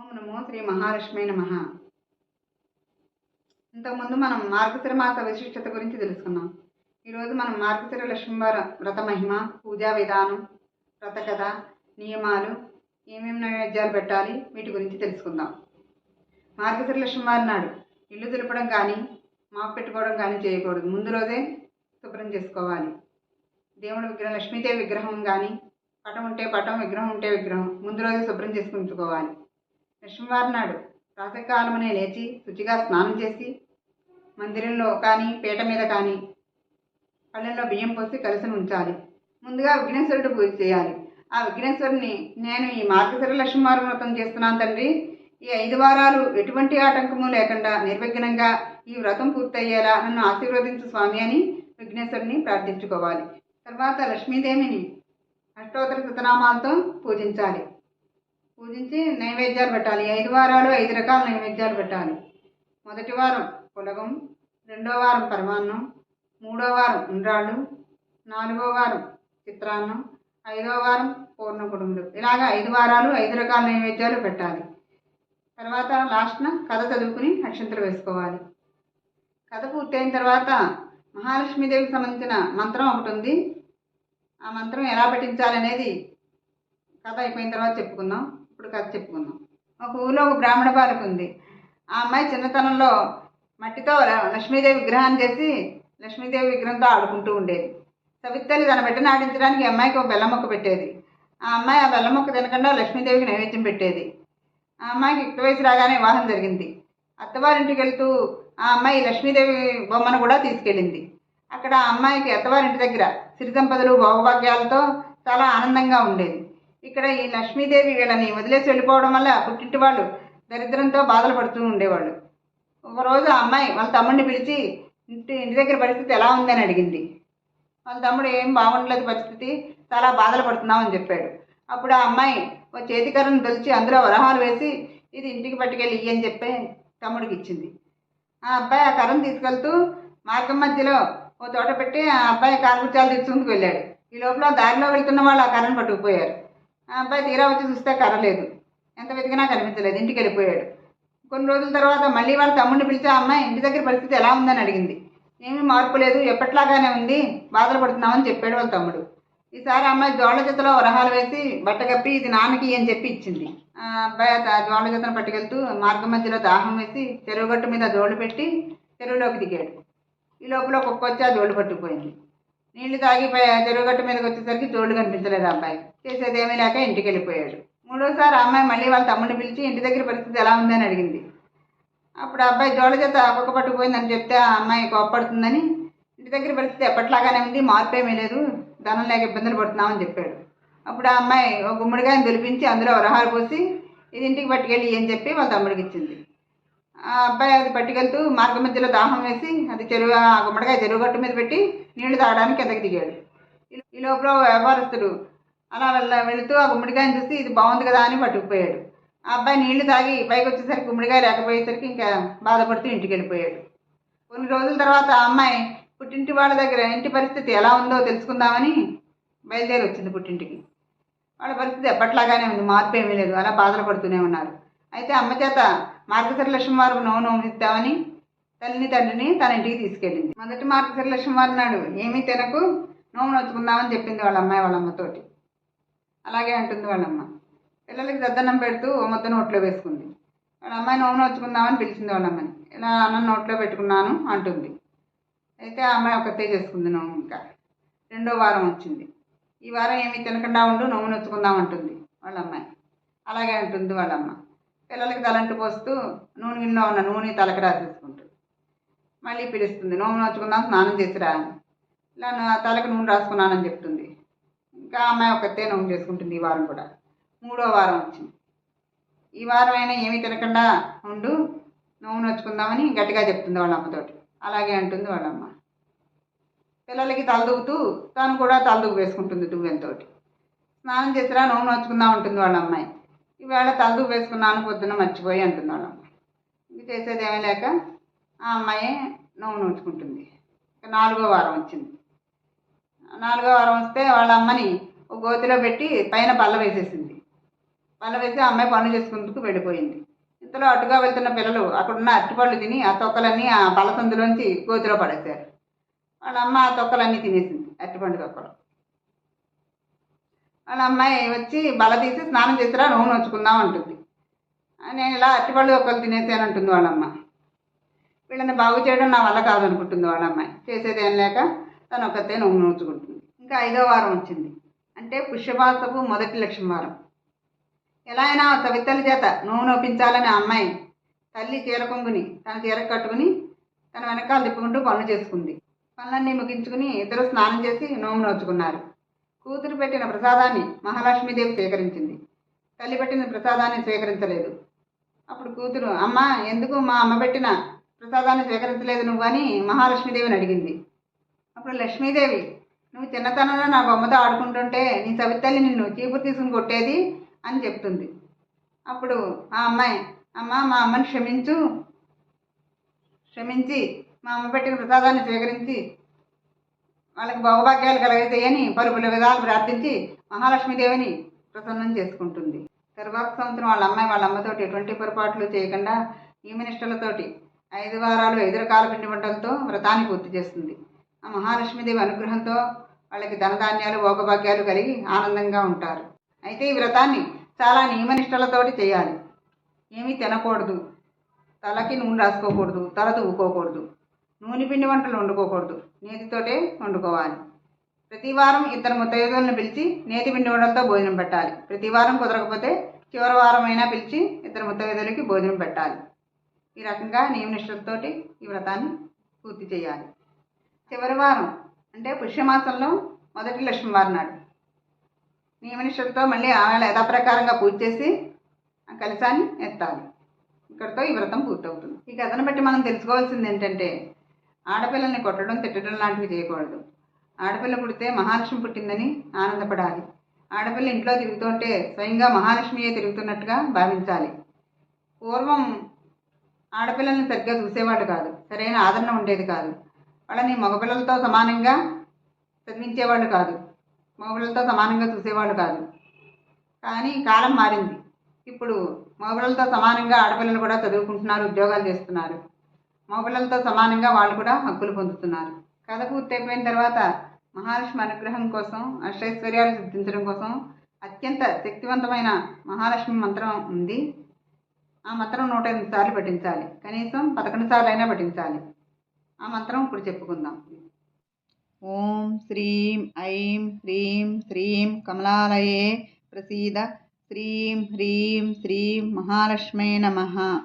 ఓం నమో శ్రీ మహాలక్ష్మి నమ. ఇంతకుముందు మనం మార్గశిర మాస విశిష్టత గురించి తెలుసుకున్నాం. ఈరోజు మనం మార్గశిర లక్ష్మీవార వ్రత మహిమ పూజా విధానం వ్రత కథ నియమాలు ఏమేమి నైవేద్యాలు పెట్టాలి వీటి గురించి తెలుసుకుందాం. మార్గశిర లక్ష్మీవారి నాడు ఇల్లు దులపడం కానీ మాపు పెట్టుకోవడం కానీ చేయకూడదు. ముందు రోజే శుభ్రం చేసుకోవాలి. దేవుడి విగ్రహం లక్ష్మీదేవి విగ్రహం కానీ పటం ఉంటే పటం విగ్రహం ఉంటే విగ్రహం ముందు రోజే శుభ్రం చేసుకుంటుకోవాలి. ఉంచుకోవాలి లక్ష్మీవారి నాడు ప్రాతకాలమనే లేచి శుచిగా స్నానం చేసి మందిరంలో కానీ పీట మీద కానీ పళ్ళెంలో బియ్యం పోసి కలిసి ఉంచాలి. ముందుగా విఘ్నేశ్వరుడు పూజ చేయాలి. ఆ విఘ్నేశ్వరుని నేను ఈ మార్గశిర లక్ష్మీవారి వ్రతం చేస్తున్నాను తండ్రి. ఈ ఐదు వారాలు ఎటువంటి ఆటంకము లేకుండా నిర్విఘ్నంగా ఈ వ్రతం పూర్తయ్యేలా నన్ను ఆశీర్వదించు స్వామి అని విఘ్నేశ్వరుని ప్రార్థించుకోవాలి. తర్వాత లక్ష్మీదేవిని అష్టోత్తర శతనామాలతో పూజించాలి. పూజించి నైవేద్యాలు పెట్టాలి. ఐదు వారాలు ఐదు రకాల నైవేద్యాలు పెట్టాలి. మొదటి వారం పులగం రెండో వారం పరమాన్నం మూడో వారం ఉండ్రాళ్ళు నాలుగో వారం చిత్రాన్నం ఐదో వారం పూర్ణ కుటుంబం ఇలాగ ఐదు వారాలు ఐదు రకాల నైవేద్యాలు పెట్టాలి. తర్వాత లాస్ట్న కథ చదువుకుని అక్షంతలు వేసుకోవాలి. కథ పూర్తయిన తర్వాత మహాలక్ష్మీదేవికి సంబంధించిన మంత్రం ఒకటి ఉంది. ఆ మంత్రం ఎలా పఠించాలనేది కథ అయిపోయిన తర్వాత చెప్పుకుందాం. ఇప్పుడు కథ చెప్పుకుందాం. ఒక ఊళ్ళో ఒక బ్రాహ్మణ బాలకు ఉంది. ఆ అమ్మాయి చిన్నతనంలో మట్టితో లక్ష్మీదేవి విగ్రహాన్ని చేసి లక్ష్మీదేవి విగ్రహంతో ఆడుకుంటూ ఉండేది. సవితల్లి తన బిడ్డను ఆడించడానికి అమ్మాయికి ఒక బెల్లం మొక్క పెట్టేది. ఆ అమ్మాయి ఆ బెల్లం మొక్క తినకుండా లక్ష్మీదేవికి నైవేద్యం పెట్టేది. ఆ అమ్మాయికి యుక్త వయసు రాగానే వివాహం జరిగింది. అత్తవారింటికి వెళ్తూ ఆ అమ్మాయి లక్ష్మీదేవి బొమ్మను కూడా తీసుకెళ్ళింది. అక్కడ ఆ అమ్మాయికి అత్తవారింటి దగ్గర సిరి సంపదలు భోగభాగ్యాలతో చాలా ఆనందంగా ఉండేది. ఇక్కడ ఈ లక్ష్మీదేవి వీళ్ళని వదిలేసి వెళ్ళిపోవడం వల్ల పుట్టింటి వాళ్ళు దరిద్రంతో బాధలు పడుతూ ఉండేవాళ్ళు. ఒకరోజు ఆ అమ్మాయి వాళ్ళ తమ్ముడిని పిలిచి ఇంటి ఇంటి దగ్గర పరిస్థితి ఎలా ఉందని అడిగింది. వాళ్ళ తమ్ముడు ఏం బాగుండలేదు పరిస్థితి చాలా బాధలు పడుతున్నామని చెప్పాడు. అప్పుడు ఆ అమ్మాయి ఓ చేతికర్రను తొలిచి అందులో వరహాలు వేసి ఇది ఇంటికి పట్టుకెళ్ళి ఇయ్యి అని చెప్పి తమ్ముడికి ఇచ్చింది. ఆ అబ్బాయి ఆ కర్రను తీసుకెళ్తూ మార్గం మధ్యలో ఓ తోట పెట్టి ఆ అబ్బాయి కారుకుచాలు తెచ్చుకుందుకు వెళ్ళాడు. ఈ లోపల దారిలో వెళ్తున్న వాళ్ళు ఆ కర్రను పట్టుకుపోయారు. అబ్బాయి తీరా వచ్చి చూస్తే కరలేదు ఎంత వెతికినా కనిపించలేదు. ఇంటికి వెళ్ళిపోయాడు. కొన్ని రోజుల తర్వాత మళ్ళీ వాళ్ళ తమ్ముడిని పిలిచే అమ్మాయి ఇంటి దగ్గర పరిస్థితి ఎలా ఉందని అడిగింది. ఏమీ మార్పు లేదు. ఎప్పట్లాగానే ఉంది. బాధలు పడుతున్నామని చెప్పాడు వాళ్ళ తమ్ముడు. ఈసారి అమ్మాయి జోళ్ళ జతలో వరహాలు వేసి బట్ట కప్పి ఇది నాన్నకి అని చెప్పి ఇచ్చింది. అబ్బాయి ఆ జోళ్ళ జతను పట్టుకెళ్తూ మార్గం మధ్యలో దాహం వేసి చెరువుగట్టు మీద జోళ్ళు పెట్టి చెరువులోకి దిగాడు. ఈ లోపల కుక్క వచ్చి ఆ జోళ్ళు పట్టుకుపోయింది. నీళ్ళు తాగిపోయా చెరువుగట్టు మీదకి వచ్చేసరికి జోళ్ళు కనిపించలేదు అబ్బాయి. చేసేది ఏమీ లేక ఇంటికి వెళ్ళిపోయాడు మూడోసారి అమ్మాయి మళ్ళీ వాళ్ళ తమ్ముడిని పిలిచి ఇంటి దగ్గర పరిస్థితి ఎలా ఉందని అడిగింది. అప్పుడు అబ్బాయి జోళ్ళ చేత కుక్క పట్టుకుపోయిందని చెప్తే ఆ అమ్మాయి కోప్పడుతుందని ఇంటి దగ్గర పరిస్థితి ఎప్పట్లాగానే ఉంది మార్పేమీ లేదు ధనం లేక ఇబ్బందులు పడుతున్నామని చెప్పాడు. అప్పుడు ఆ అమ్మాయి ఒక గుమ్మడికాయని పిలిపించి అందులో వరహాలు పోసి ఇది ఇంటికి పట్టుకెళ్ళి అని చెప్పి వాళ్ళ తమ్ముడికి ఇచ్చింది. ఆ అబ్బాయి అది పట్టుకెళ్తూ మార్గం మధ్యలో దాహం వేసి అది చెరువు ఆ గుమ్మడికాయ చెరువు గట్టు మీద పెట్టి నీళ్ళు తాగడానికి కిందకి దిగాడు. ఈ- లోపల వ్యాపారస్తుడు అలా వెళ్ళ వెళుతూ ఆ గుమ్మడికాయని చూసి ఇది బాగుంది కదా అని పట్టుకుపోయాడు. ఆ అబ్బాయి నీళ్ళు తాగి పైకి వచ్చేసరికి గుమ్మడికాయ లేకపోయేసరికి ఇంకా బాధపడుతూ ఇంటికి వెళ్ళిపోయాడు. కొన్ని రోజుల తర్వాత ఆ అమ్మాయి పుట్టింటి వాళ్ళ దగ్గర ఇంటి పరిస్థితి ఎలా ఉందో తెలుసుకుందామని బయలుదేరి వచ్చింది పుట్టింటికి. వాళ్ళ పరిస్థితి ఎప్పట్లాగానే ఉంది మార్పు ఏమీ లేదు అలా బాధలు పడుతూనే ఉన్నారు. అయితే అమ్మ చేత మార్గశిర లక్ష్మి వారికి నోము ఇద్దామని తల్లిని తండ్రిని తన ఇంటికి తీసుకెళ్ళింది. మొదటి మార్గశిర లక్ష్మి వారి నాడు ఏమీ తినకు నోము నొచ్చుకుందామని చెప్పింది వాళ్ళ అమ్మాయి వాళ్ళ అమ్మతోటి అలాగే అంటుంది వాళ్ళమ్మ పిల్లలకి దద్దన్నం పెడుతూ ఓ మొత్తం నోట్లో వేసుకుంది. వాళ్ళ అమ్మాయి నోము నొచ్చుకుందామని పిలిచింది వాళ్ళ అమ్మని. ఇలా అన్నం నోట్లో పెట్టుకున్నాను అంటుంది. అయితే ఆ అమ్మాయి ఒకతే చేసుకుంది నోము ఇంకా. రెండో వారం వచ్చింది. ఈ వారం ఏమీ తినకుండా ఉండు నోము నొచ్చుకుందాం అంటుంది వాళ్ళ అమ్మాయి. అలాగే అంటుంది వాళ్ళమ్మ పిల్లలకి తలంటు పోస్తూ నూనె గిన్నె ఉన్న నూనె తలకి రాసేసుకుంటుంది మళ్ళీ పిలుస్తుంది. నోము నోచుకుందాం స్నానం చేసిరా అని. ఇలా నా తలకు నూనె రాసుకున్నానని చెప్తుంది. ఇంకా అమ్మాయి ఒకతే నోము చేసుకుంటుంది ఈ వారం కూడా. మూడో వారం వచ్చింది. ఈ వారం అయినా ఏమీ తినకుండా ఉండు నోము నొచ్చుకుందామని గట్టిగా చెప్తుంది వాళ్ళ అమ్మతోటి. అలాగే అంటుంది వాళ్ళమ్మ పిల్లలకి తలదూగుతూ తను కూడా తలదూగు వేసుకుంటుంది దువ్వెంతో స్నానం చేసిరా నోము నోచుకుందాం ఉంటుంది వాళ్ళ అమ్మాయి. ఈవేళ తలదూగు వేసుకున్నాను పొద్దున్న మర్చిపోయి అంటుంది వాళ్ళ అమ్మ. ఇది చేసేది ఏమీ లేక ఆ అమ్మాయి నవ్వు నోచుకుంటుంది. ఇక నాలుగో వారం వచ్చింది. నాలుగో వారం వస్తే వాళ్ళ అమ్మని ఒక గోతిలో పెట్టి పైన పళ్ళ వేసేసింది. పళ్ళ వేసి ఆ అమ్మాయి పనులు చేసుకుందుకు వెళ్ళిపోయింది. ఇంతలో అటుగా వెళ్తున్న పిల్లలు అక్కడున్న అరటిపళ్ళు తిని ఆ తొక్కలన్నీ ఆ పలసందులోంచి గోతిలో పడేశారు. వాళ్ళ అమ్మ ఆ తొక్కలన్నీ తినేసింది అరటిపండు తొక్కలు. వాళ్ళ అమ్మాయి వచ్చి బల తీసి స్నానం చేసిరా నూనె వచ్చుకుందాం అంటుంది. నేను ఇలా అరటిపళ్ళు ఒకళ్ళు తినేసాను అంటుంది వాళ్ళమ్మ వీళ్ళని బాగు చేయడం నా వల్ల కాదనుకుంటుంది వాళ్ళ అమ్మాయి. చేసేది ఏం లేక తను ఒకతే నూనె నూచుకుంటుంది. ఇంకా ఐదో వారం వచ్చింది. అంటే పుష్యమాసపు మొదటి లక్ష్యం వారం ఎలా అయినా సవితల చేత నూనె ఒప్పించాలని అమ్మాయి తల్లి చీర కొంగుని తన చీర కట్టుకుని తన వెనకాల తిప్పుకుంటూ పనులు చేసుకుంది. పనులన్నీ ముగించుకుని ఇద్దరు స్నానం చేసి నోము నోచుకున్నారు. కూతురు పెట్టిన ప్రసాదాన్ని మహాలక్ష్మీదేవి స్వీకరించింది. తల్లి పెట్టిన ప్రసాదాన్ని స్వీకరించలేదు. అప్పుడు కూతురు అమ్మ ఎందుకు మా అమ్మ పెట్టిన ప్రసాదాన్ని స్వీకరించలేదు నువ్వు? అని మహాలక్ష్మీదేవిని అడిగింది. అప్పుడు లక్ష్మీదేవి నువ్వు చిన్నతనంలో నా బొమ్మతో ఆడుకుంటుంటే నీ సవితల్లి నిన్ను చీపురు తీసుకుని కొట్టేది? అని చెప్తుంది. అప్పుడు ఆ అమ్మాయి అమ్మ మా అమ్మని క్షమించు క్షమించి మా అమ్మ పెట్టిన ప్రసాదాన్ని స్వీకరించి వాళ్ళకి భౌభాగ్యాలు కలగతాయని పలుపుల విధాలు ప్రార్థించి మహాలక్ష్మీదేవిని ప్రసన్నం చేసుకుంటుంది. తరువాత సంవత్సరం వాళ్ళ అమ్మాయి వాళ్ళ అమ్మతోటి ఎటువంటి పొరపాట్లు చేయకుండా నియమనిష్టలతోటి ఐదు వారాలు ఐదు రకాల పిండి వంటలతో వ్రతాన్ని పూర్తి చేస్తుంది. ఆ మహాలక్ష్మీదేవి అనుగ్రహంతో వాళ్ళకి ధనధాన్యాలు భోగభాగ్యాలు కలిగి ఆనందంగా ఉంటారు. అయితే ఈ వ్రతాన్ని చాలా నియమనిష్టలతోటి చేయాలి. ఏమీ తినకూడదు. తలకి నూనె రాసుకోకూడదు తల దువ్వుకోకూడదు. నూనె పిండి వంటలు వండుకోకూడదు. నేతితోటే వండుకోవాలి. ప్రతి వారం ఇద్దరు ముత్తైదులను పిలిచి నేతి పిండి వంటలతో భోజనం పెట్టాలి. ప్రతి వారం కుదరకపోతే చివరి వారం అయినా పిలిచి ఇద్దరు ముత్తైదులకి భోజనం పెట్టాలి. ఈ రకంగా నియమనిష్టలతోటి ఈ వ్రతాన్ని పూర్తి చేయాలి. చివరి వారం అంటే పుష్యమాసంలో మొదటి లక్ష్మి వారం నాడు. నియమనిష్టలతో మళ్ళీ ఆమె యథాప్రకారంగా పూజ చేసి ఆ కలశాన్ని ఎత్తాలి. ఇక్కడితో ఈ వ్రతం పూర్తవుతుంది. ఈ కథను బట్టి మనం తెలుసుకోవాల్సింది ఏంటంటే ఆడపిల్లల్ని కొట్టడం తిట్టడం లాంటివి చేయకూడదు. ఆడపిల్ల పుడితే మహాలక్ష్మి పుట్టిందని ఆనందపడాలి. ఆడపిల్ల ఇంట్లో తిరుగుతుంటే స్వయంగా మహాలక్ష్మియే తిరుగుతున్నట్టుగా భావించాలి. పూర్వం ఆడపిల్లల్ని సరిగ్గా చూసేవాళ్ళు కాదు. సరైన ఆదరణ ఉండేది కాదు. వాళ్ళని మగపిల్లలతో సమానంగా చదివించేవాళ్ళు కాదు. మగపిల్లలతో సమానంగా చూసేవాళ్ళు కాదు. కానీ కాలం మారింది. ఇప్పుడు మగపిల్లలతో సమానంగా ఆడపిల్లలు కూడా చదువుకుంటున్నారు ఉద్యోగాలు చేస్తున్నారు. మగపిల్లలతో సమానంగా వాళ్ళు కూడా హక్కులు పొందుతున్నారు. కథ పూర్తయిపోయిన తర్వాత మహాలక్ష్మి అనుగ్రహం కోసం అష్టైశ్వర్యాలు సిద్ధించడం కోసం అత్యంత శక్తివంతమైన మహాలక్ష్మి మంత్రం ఉంది. ఆ మంత్రం నూట ఎనిమిది సార్లు పఠించాలి. కనీసం పదకొండు సార్లు అయినా పఠించాలి. ఆ మంత్రం ఇప్పుడు చెప్పుకుందాం. ఓం శ్రీం ఐం హ్రీం శ్రీం కమలాలయే ప్రసీద. శ్రీం హ్రీం శ్రీం మహాలక్ష్మే నమః.